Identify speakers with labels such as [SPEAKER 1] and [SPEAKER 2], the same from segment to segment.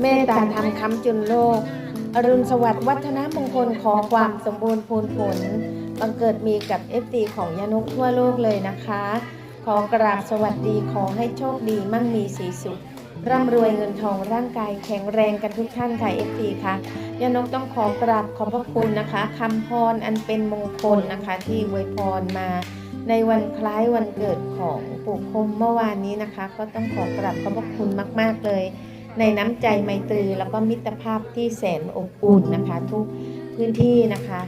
[SPEAKER 1] เมตตาธรรมค้ำจุนโลก อรุณสวัสดิ์วัฒนมงคลขอความสมบูรณ์พูนผล บังเกิดมีกับเอฟตีของยานกทั่วโลกเลยนะคะ ขอกราบสวัสดีขอให้โชคดีมั่งมีสีสุข ร่ำรวยเงินทองร่างกายแข็งแรงกันทุกท่านค่ะเอฟตีค่ะยานกต้องขอกราบขอบพระคุณนะคะคำพรอันเป็นมงคลนะคะ ที่อวยพรมาในวันคล้ายวันเกิดของปู่คมเมื่อวานนี้นะคะ ก็ต้องขอกราบขอบพระคุณมาก ๆ เลย ในน้ำใจไมตรีแล้วก็มิตรภาพที่แสนอบอุ่นนะคะ ทุกพื้นที่นะคะ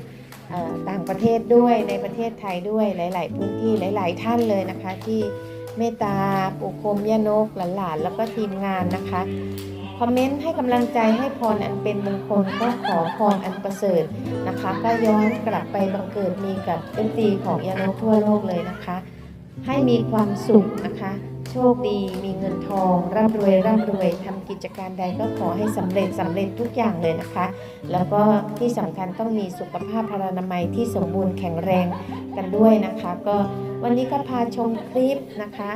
[SPEAKER 1] ต่างประเทศด้วยในประเทศไทยด้วยหลาย ๆ พื้นที่หลาย ๆ ท่านเลยนะคะ ที่เมตตาปู่คมย่านกหลานๆแล้วก็ทีมงานนะคะคอมเมนต์ให้กำลังใจให้พรอันเป็นมงคลก็ขอพรอันประเสริฐนะคะ ก็ย้อนกลับไปบังเกิดมีกับเอ็นตีของยานกทั่วโลกเลยนะคะ ให้มีความสุขนะคะ โชคดี มีเงินทองร่ำรวยร่ำรวยทำกิจการใดก็ขอให้สำเร็จสำเร็จทุกอย่างเลยนะคะ แล้วก็ที่สำคัญต้องมีสุขภาพพลานามัยที่สมบูรณ์แข็งแรงกันด้วยนะคะ ก็วันนี้ก็พาชมคลิปนะคะ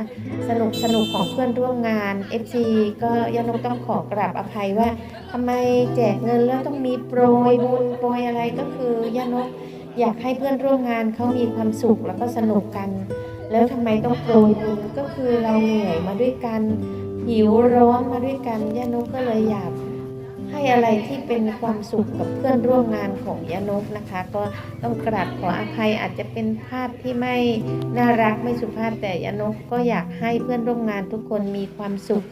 [SPEAKER 1] สนุกสนุกของเพื่อนร่วมงาน FC ก็ยานกต้องขอกราบอภัยว่าทำไมแจกเงินแล้วต้องมีโปรยบุญโปรยอะไรก็คือยานกอยากให้เพื่อนร่วมงานเขามีความสุขแล้วก็สนุกกัน แล้วทำไมต้องโปรยบุญก็คือเราเหนื่อยมาด้วยกันหิวร้อนมาด้วยกันย่านกก็เลยอยากให้อะไรที่เป็นความสุขกับเพื่อนร่วมงานของยานกนะคะ ก็ต้องกราบขออภัยอาจจะเป็นภาพที่ไม่น่ารักไม่สุภาพแต่ยานกก็อยากให้เพื่อนร่วมงานทุกคนมีความสุข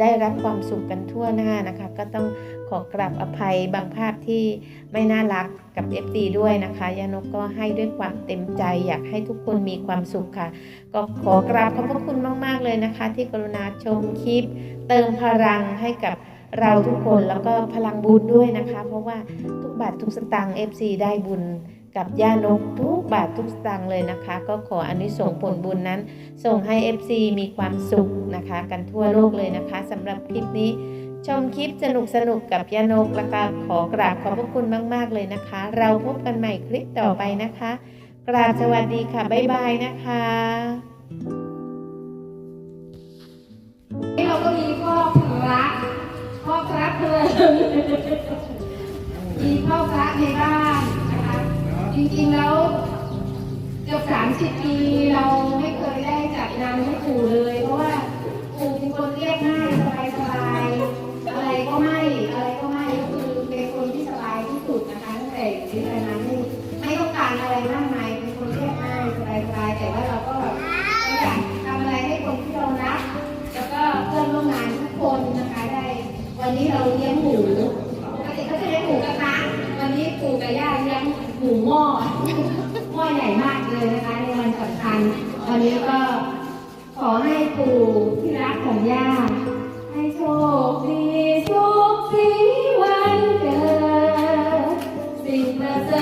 [SPEAKER 1] ได้รับความสุขกันทั่วหน้านะคะ ก็ต้อง ขอกราบอภัยบางภาพที่ไม่น่ารักกับ FD ด้วยนะคะยานกก็ให้ด้วยความเต็มใจอยากให้ทุกคนมีความสุขค่ะ ก็ขอกราบขอบพระคุณมาก ๆ เลยนะคะ ที่กรุณาชมคลิป เติมพลังให้กับเราทุกคนแล้วก็พลังบุญด้วยนะคะ เพราะว่าทุกบาททุกสตางค์ FC ได้บุญกับย่านกทุกบาททุกสตางค์เลยนะคะ ก็ขออนิสงผลบุญนั้น ส่งให้ FC มีความสุขนะคะ กันทั่วโลกเลยนะคะสำหรับคลิปนี้ ชมคลิปสนุกสนุกกับยานกแล้วก็ขอกราบขอบพระคุณมาก ๆ เลยนะคะ เราพบกันใหม่คลิปต่อไปนะคะ กราบสวัสดีค่ะ บ๊ายบายนะคะ
[SPEAKER 2] เราก็มีพ่อพระพ่อพระเพลินมีพ่อพระในบ้านนะคะ จริงๆแล้วเกือบสามสิบปีเราไม่เคยได้จัดงานให้ปู่เลย เพราะว่าปู่เป็นคนเรียบง่าย ตั้งแต่อยู่ที่ตอนนั้นไม่ไม่ต้องการอะไรมากมายเป็นคนเรียบง่ายสบายสบายๆแต่ว่าเราก็แบบอยากทำอะไรให้คนที่เรารักแล้วก็เพื่อนร่วมงานทุกคนนะคะได้ วันนี้เราเลี้ยงหมูปกติเขาจะเลี้ยงหมูกระทะวันนี้ปู่กับย่าเลี้ยงหมูหม้อหม้อใหญ่มากเลยนะคะในวันสำคัญวันนี้ก็ขอให้ปู่ที่รักของย่าให้โชคดี สิ่ง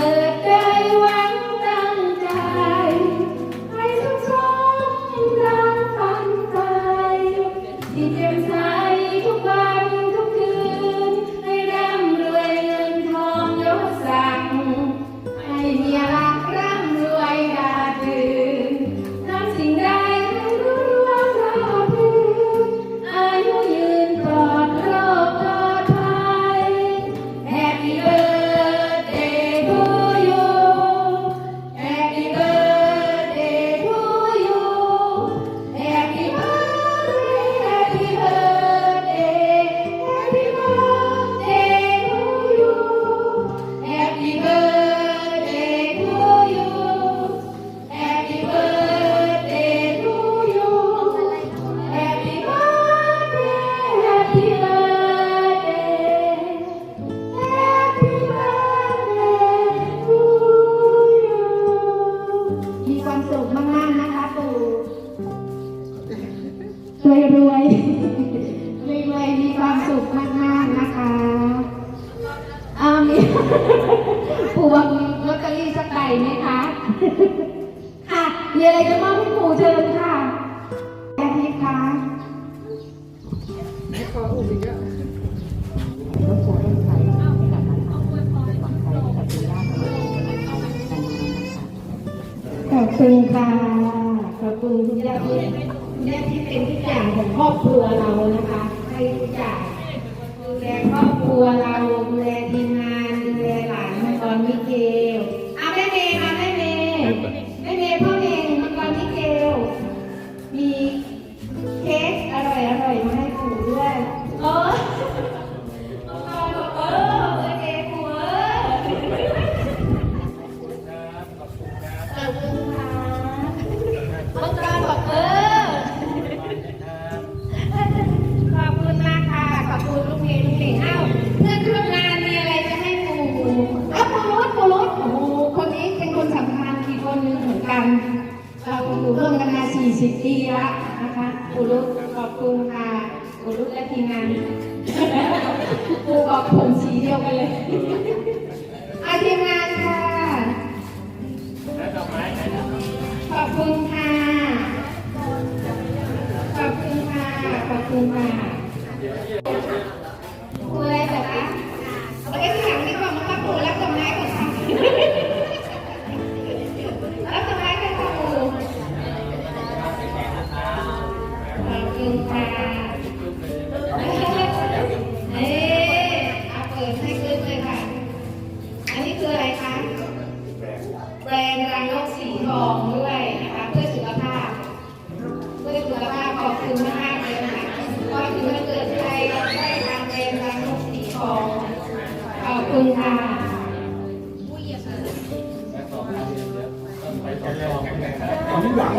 [SPEAKER 2] หวัง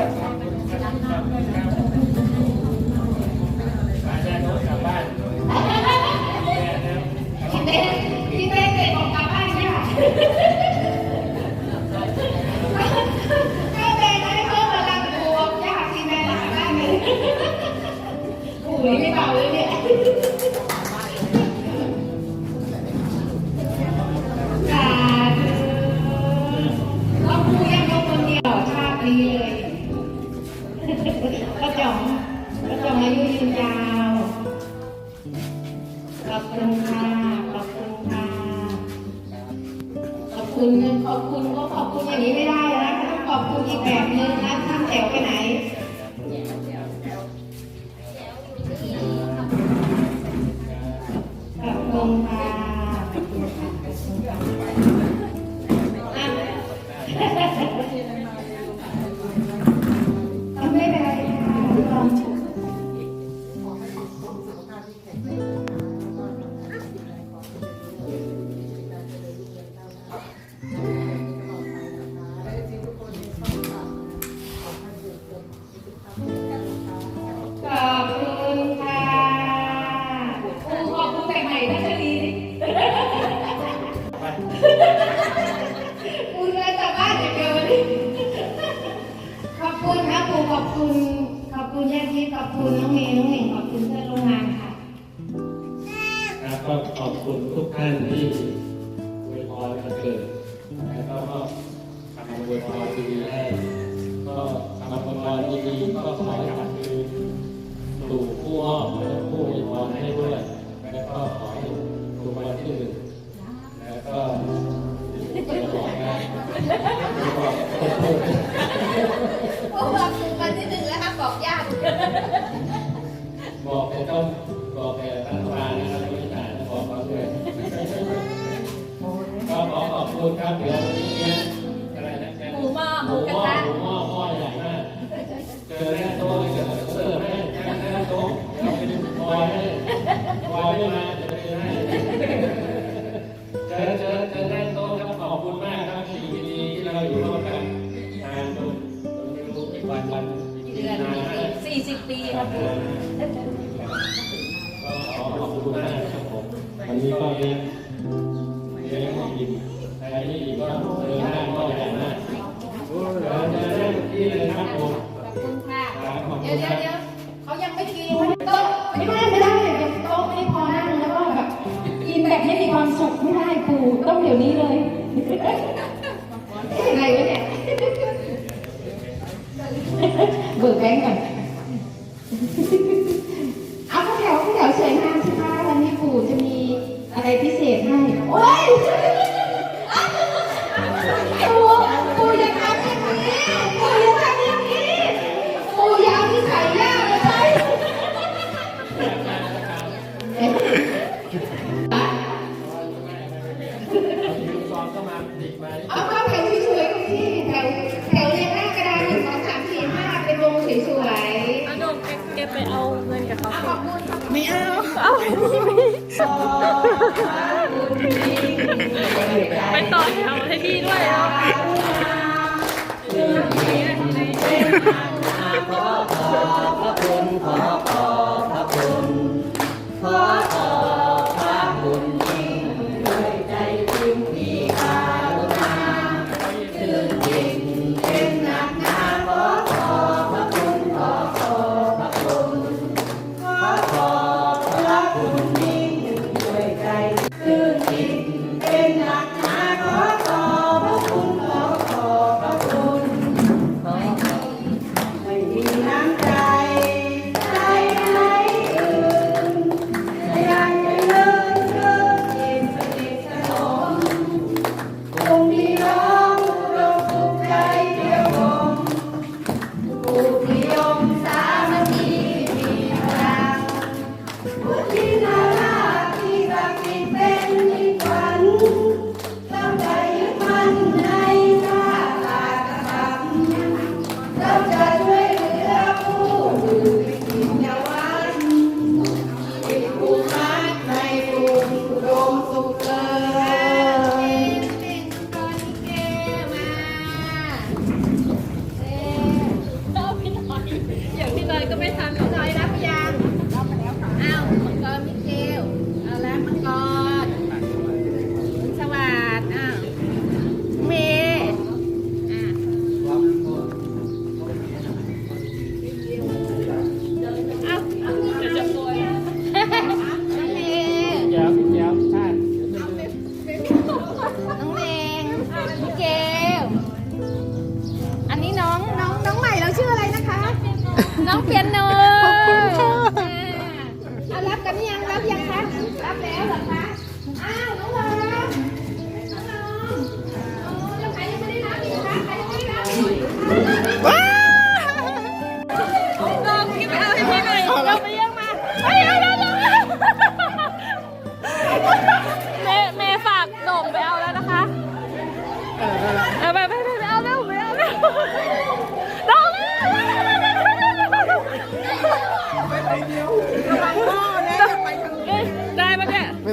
[SPEAKER 2] พรดีแรกก็คำอวยพรดีก็ขอให้ สี่สิบปีครับผมขอขอบคุณมากครับ
[SPEAKER 3] ผมวั
[SPEAKER 2] นนี้ก็เลี้ยงเลี้ยงไม่อินมใคร
[SPEAKER 3] ไม่อิ่ก็เดิน
[SPEAKER 2] ห
[SPEAKER 3] น้าก็อย่างหน้าเดินที่เลยครับผม
[SPEAKER 2] ขอบคุณค่ะเดี๋ยวเดี๋ยวเดี๋ยวเขายังไม่กินโต๊ะไม่ได้ไม่ได้โต๊ะไม่พอนั่งแล้วก็แบบกินแบบไม่
[SPEAKER 3] มี
[SPEAKER 2] ความสุ
[SPEAKER 4] ข
[SPEAKER 1] ไม่
[SPEAKER 4] ได้
[SPEAKER 2] ปูต้อ
[SPEAKER 4] ง
[SPEAKER 2] เดี๋ย
[SPEAKER 4] ว
[SPEAKER 2] นี้เลย to give, then I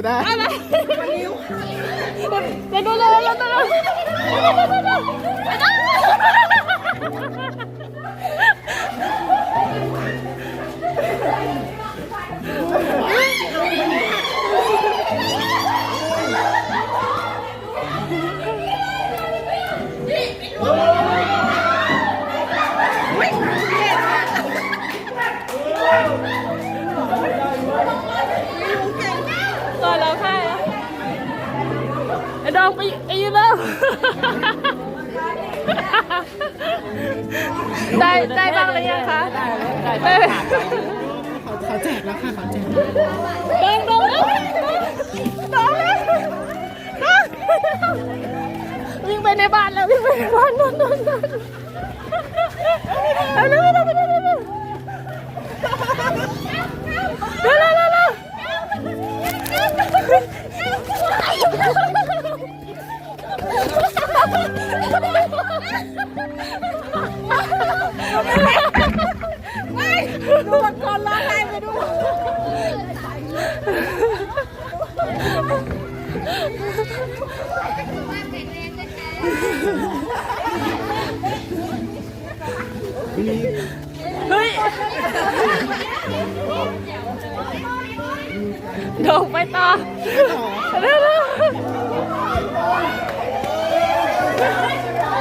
[SPEAKER 2] ไม่ได้อะไร
[SPEAKER 4] เดี๋ย
[SPEAKER 1] ดู
[SPEAKER 4] เลยเดี๋ยวดูเลย ดองไปไอ้แล้วได้ได้บ้างหรือยังคะได้ได้
[SPEAKER 1] เขาแจกแล้วค่ะเขาแจก
[SPEAKER 4] ดองดองดองดองวิ่งไปในบ้านแล้ววิ่งไปในบ้านนอนนอนนอนเวเร็วเร็วเร็วเร็วเร็วเร็ว ไม่ดู
[SPEAKER 2] มันก่อดูไปต่
[SPEAKER 5] อ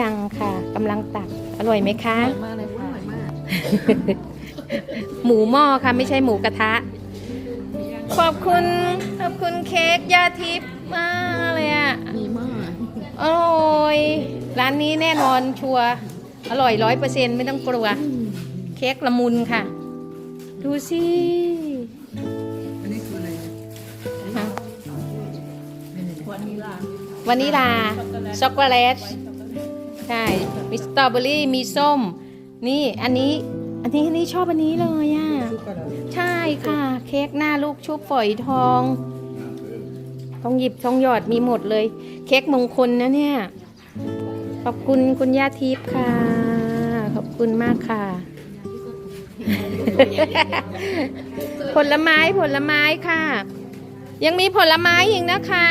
[SPEAKER 6] ยังค่ะ
[SPEAKER 2] กำลังตัก อร่อยไหมคะ
[SPEAKER 5] มากเลยค่ะ
[SPEAKER 2] หมูหม้อค่ะไม่ใช่หมูกระทะ ขอบคุณ ขอบคุณเค้กยาทิพย์มากเลยอะ
[SPEAKER 5] ดีมาก
[SPEAKER 2] อร่อย ร้านนี้แน่นอนชัวร์อร่อยร้อยเปอร์เซ็นไม่ต้องกลัว เค้กละมุนค่ะ ดูสิ
[SPEAKER 5] อันนี้คืออะไร
[SPEAKER 2] ฮะ
[SPEAKER 5] วันนี้ล่ะ
[SPEAKER 2] วานิลาช็อกโกแลต ใช่ มีสตรอเบอรี่ มีส้ม นี่อันนี้ อันนี้อันนี้ชอบอันนี้เลยอะ ใช่ค่ะ เค้กหน้าลูกชุบฝอยทองทองหยิบทองหยอดมีหมดเลย เค้กมงคลนะเนี่ย ขอบคุณคุณย่าทิพย์ค่ะ ขอบคุณมากค่ะ ผลไม้ผลไม้ค่ะ ยังมีผลไม้อีกนะคะ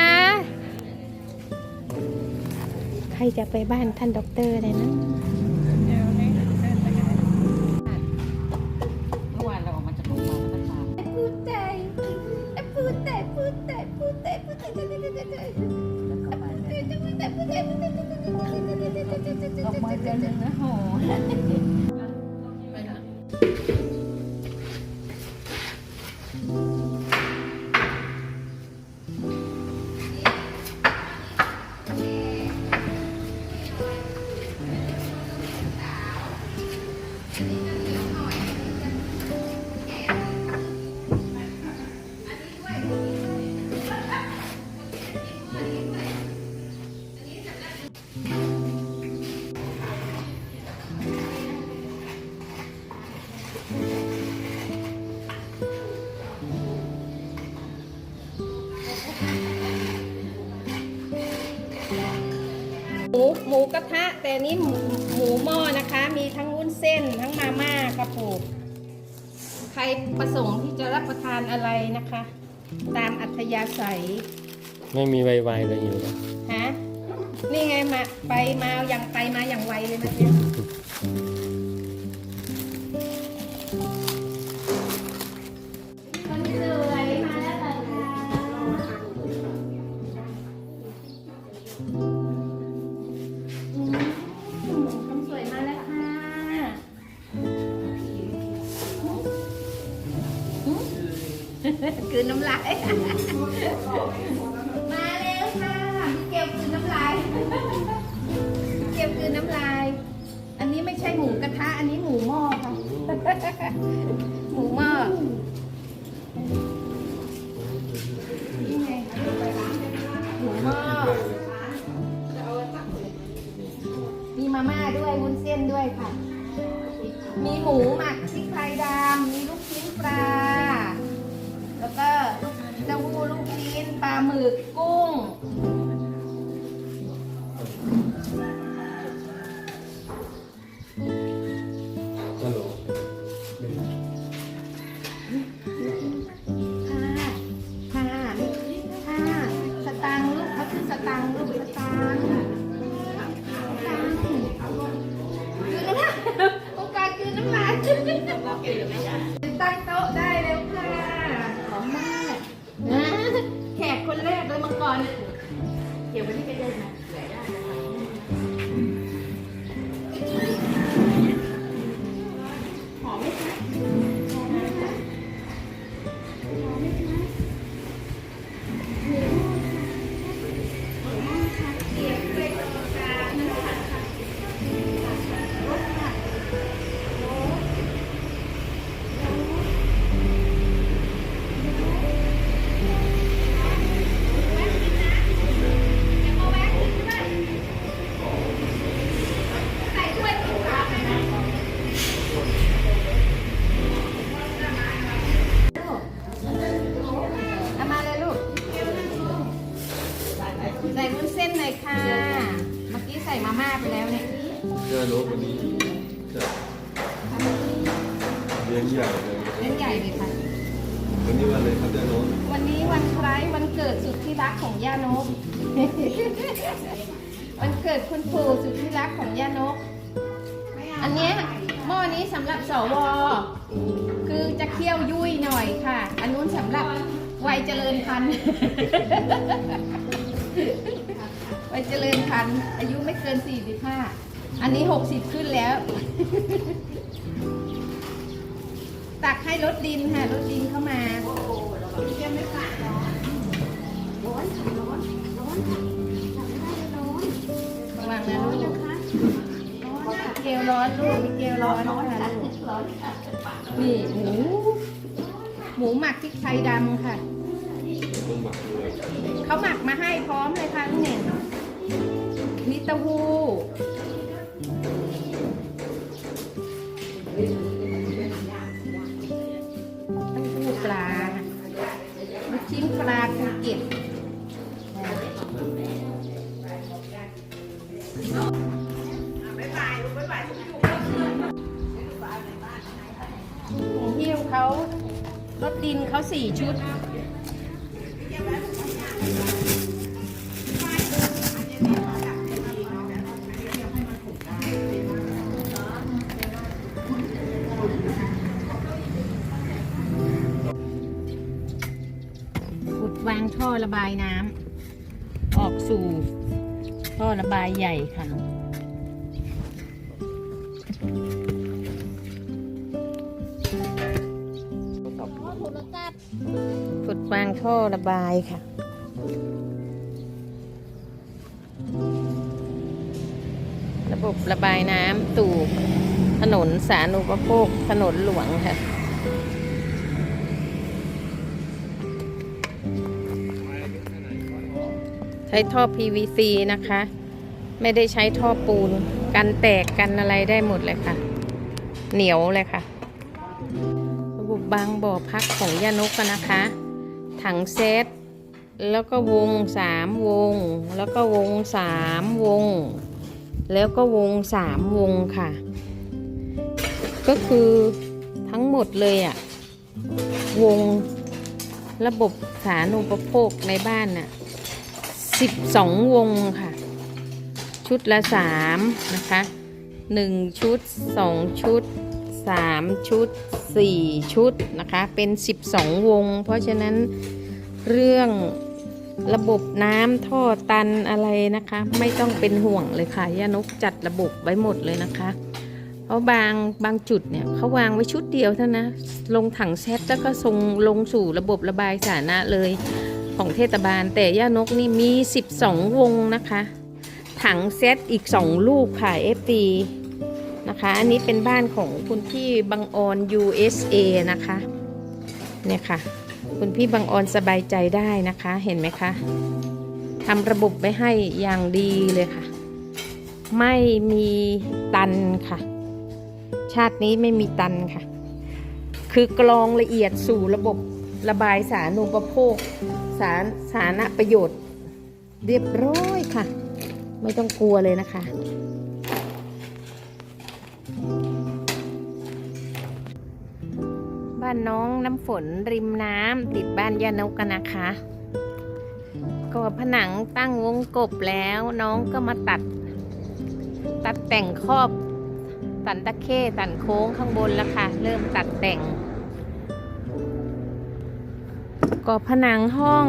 [SPEAKER 2] ใครจะไปบ้านท่านด็อกเตอร์เลยนะ
[SPEAKER 5] เมื่อวาเราออกมาจรงพยาบา ห
[SPEAKER 2] มูหมูกระทะ แต่อันนี้หมูหมูหม้อนะคะ มีทั้งวุ้นเส้นทั้งมาม่ากระปุกใครประสงค์ที่จะรับประทานอะไรนะคะ ตามอัธยาศัย
[SPEAKER 3] ไม่มีไวๆเลยอยู่นะ
[SPEAKER 2] ฮะนี่ไงมาไปมาอย่างไปมาอย่างไวเล
[SPEAKER 6] ยเมื่อกี้ segundo. ส่มาม่า
[SPEAKER 2] ไปแล้วเนี่ย
[SPEAKER 7] เสื้อโน้ตวันนี้จะเลี้ยงใหญ่เลย
[SPEAKER 2] เล่นใหญ่เลยค่ะ
[SPEAKER 7] วันนี้วันอะไรครับเสื้อโน้ต
[SPEAKER 2] วันนี้วันคล้ายวันเกิดสุดที่รักของย่านก วันเกิดคุณปู่สุดที่รักของย่านก อันเนี้ยหม้อนี้สำหรับสว คือจะเคี่ยวยุ่ยหน่อยค่ะ อันนู้นสำหรับวัยเจริญพันธุ์ วัยเจริญพันธุ์อายุไม่เกิน 45 อันนี้ 60 ขึ้นแล้ว ตักให้รถดินค่ะรถดินเข้ามาระวังนะลูกเกลร้อนลูกมีเกลร้อนค่ะลูกนี่หมูหมูหมักพริกไทยดำค่ะเขาหมักมาให้พร้อมเลยค่ะลุงเหน่ง มีเต้าหู้เต้าหู้ปลาลูกชิ้นปลาภูเก็ตหิ้วเขารถดินเขาสี่ชุด วางท่อระบายน้ำออกสู่ท่อระบายใหญ่ค่ะ
[SPEAKER 1] ขุดวางท่อระบายค่ะ ระบบระบายน้ำตู่ถนนสาธารณูปโภคถนนหลวงค่ะ ช้ท่อ PVC นะคะ ไม่ได้ใช้ท่อปูน กันแตกกันอะไรได้หมดเลยค่ะ เหนียวเลยค่ะ ระบบบางบ่อพักของยานกอะนะคะ ถังเซตแล้วก็วงสามวง แล้วก็วงสามวง แล้วก็วงสามวงค่ะ ก็คือทั้งหมดเลยอะวงระบบสาธารณูปโภคในบ้านน่ะ สิบสองวงค่ะ ชุดละสามนะคะหนึ่งชุดสองชุดสามชุดสี่ชุดนะคะ เป็นสิบสองวง เพราะฉะนั้นเรื่องระบบน้ำท่อตันอะไรนะคะ ไม่ต้องเป็นห่วงเลยค่ะย่านกจัดระบบไว้หมดเลยนะคะ เพราะบางบางจุดเนี่ยเขาวางไว้ชุดเดียวเท่านะลงถังแซดแล้วก็ส่งลงสู่ระบบระบายสาธารณะเลย ของเทศบาล แต่ย่านกนี่มี 12 วงนะคะ ถังเซตอีก 2 ลูกค่ะ FD นะคะ อันนี้เป็นบ้านของคุณพี่บังออน USA นะคะ เนี่ยค่ะ คุณพี่บังออนสบายใจได้นะคะ เห็นไหมคะทำระบบไว้ให้อย่างดีเลยค่ะ ไม่มีตันค่ะ ชาตินี้ไม่มีตันค่ะ คือกรองละเอียดสู่ระบบระบายสาธารณูปโภค สารสารประโยชน์ เรียบร้อยค่ะ ไม่ต้องกลัวเลยนะคะ บ้านน้องน้ำฝนริมน้ำติดบ้านยานกกันนะคะก่อผนังตั้งวงกบแล้วน้องก็มาตัด ตัดแต่งครอบสันตะเข้สันโค้งข้างบนแล้วค่ะ เริ่มตัดแต่ง ก่อผนังห้อง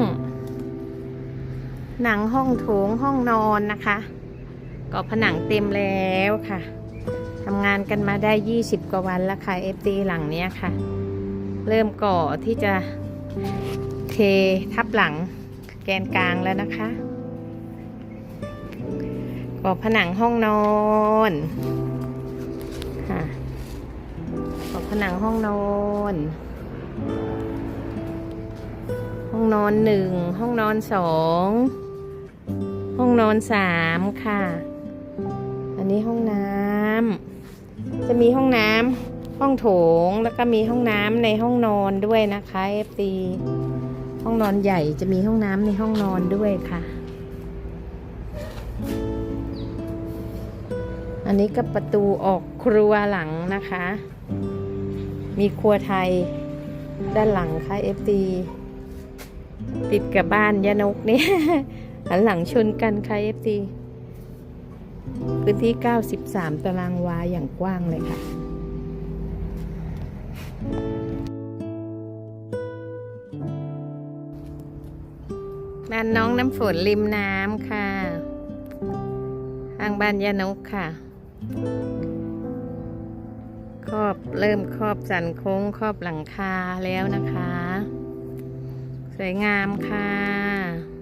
[SPEAKER 1] หนังห้องโถงห้องนอนนะคะก่อผนังเต็มแล้วค่ะทำงานกันมาได้ 20 กว่าวันแล้วค่ะ FD หลังเนี้ยค่ะ เริ่มก่อที่จะเททับหลังแกนกลางแล้วนะคะก่อผนังห้องนอนค่ะก่อผนังห้องนอน ห้องนอนหนึ่งห้องนอนสองห้องนอนสามค่ะ อันนี้ห้องน้ำจะมีห้องน้ำห้องโถงแล้วก็มีห้องน้ำในห้องนอนด้วยนะคะ FD ห้องนอนใหญ่จะมีห้องน้ำในห้องนอนด้วยค่ะ อันนี้ก็ประตูออกครัวหลังนะคะ มีครัวไทยด้านหลังค่ะ FD ติ ติดกับบ้านยานกเนี่ยหันหลังชนกันค่ะ FD พื้นที่ 93 ตารางวาอย่างกว้างเลยค่ะบ้านน้องน้ำฝนริมน้ำค่ะทางบ้านยานกค่ะ ครอบเริ่มครอบสันโค้งครอบหลังคาแล้วนะคะ สวยงามค่ะ